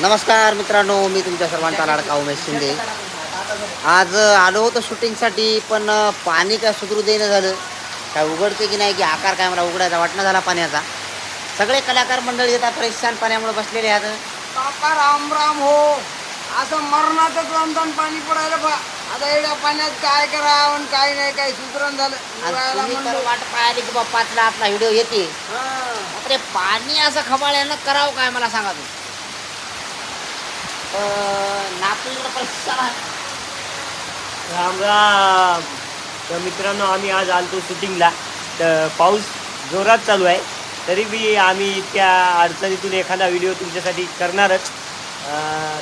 नमस्कार मित्रांनो मी तुमच्या सर्वांचा लाडका उमेश शिंदे. आज आलो होतो शूटिंगसाठी पण पाणी काय सुधरू देणं झालं. काय उघडते की नाही की आकार काय मला उघडायचा वाटणं झाला पाण्याचा. सगळे कलाकार मंडळी येतात परेशान पाण्यामुळे बसलेले आहेत. काका राम राम हो. असं मरणाचं रमजान पाणी पडायला बा आता एवढ्या पाण्यात काय करावं काय नाही काय सुधरण झालं. वाट पाहिली की बा पाचला आपला व्हिडिओ येते. हे. पाणी असं खबाळ्यानं करावं काय मला सांगा तू नागपूरकडे परेशान आहे. राम राम. तर मित्रांनो आम्ही आज आलतो शूटिंगला तर पाऊस जोरात चालू आहे. तरी बी आम्ही इतक्या अडचणीतून एखादा व्हिडिओ तुमच्यासाठी करणारच.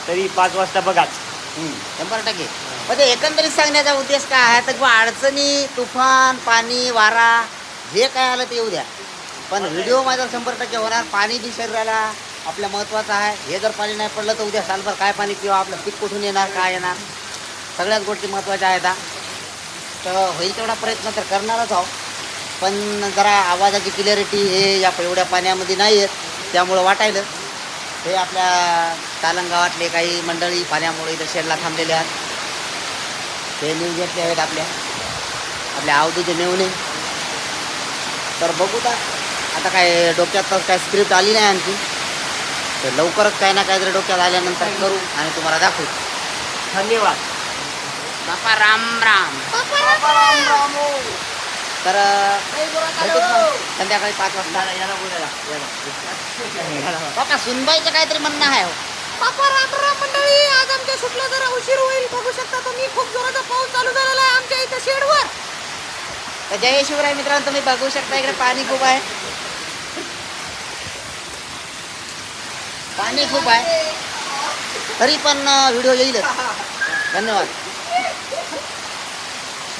तरी पाच वाजता बघाच शंभर टक्के. ते एकंदरीत सांगण्याचा उद्देश काय आहे? तर किंवा अडचणी तुफान पाणी वारा जे काय आलं ते येऊ द्या. पण व्हिडिओ माझा शंभर टक्के होणार. पाणी बी शरीराला आपल्या महत्त्वाचं आहे. हे जर पाणी नाही पडलं तर उद्या सालभर काय पाणी किंवा आपलं पीक कुठून येणार काय येणार? सगळ्याच गोष्टी महत्त्वाच्या आहेत तर होईल तेवढा प्रयत्न तर करणारच आहो पण जरा आवाजाची क्लिअरिटी हे या एवढ्या पाण्यामध्ये नाही आहेत त्यामुळं वाटायलं. हे आपल्या तालंगावातले काही मंडळी पाण्यामुळे इथं शेडला थांबलेले आहेत. ते न्यूज घेतले आहेत आपल्या. आपल्या आवधीचे नेवणे तर बघू का आता काय डोक्यात तर काय स्क्रिप्ट आली नाही आणखी. तर लवकरच काही ना काहीतरी डोक्यात आल्यानंतर करू आणि तुम्हाला दाखवू. धन्यवाद. बापा राम राम. काका राम राम तर संध्याकाळी पाच वाजता बापा सुनबाईचं काहीतरी म्हणणं आहे हो. काका राम राम मंडळी. आज आमच्या सुटला जरा उशीर होईल. बघू शकता तुम्ही खूप जोराचा पाऊस चालू झालेला आहे आमच्या इथं शेडवर. तर जय शिवराय मित्रांनो तुम्ही बघू शकता इकडे पाणी खूप आहे. पाणी खूप आहे. तरी पण व्हिडिओ येईलच. धन्यवाद.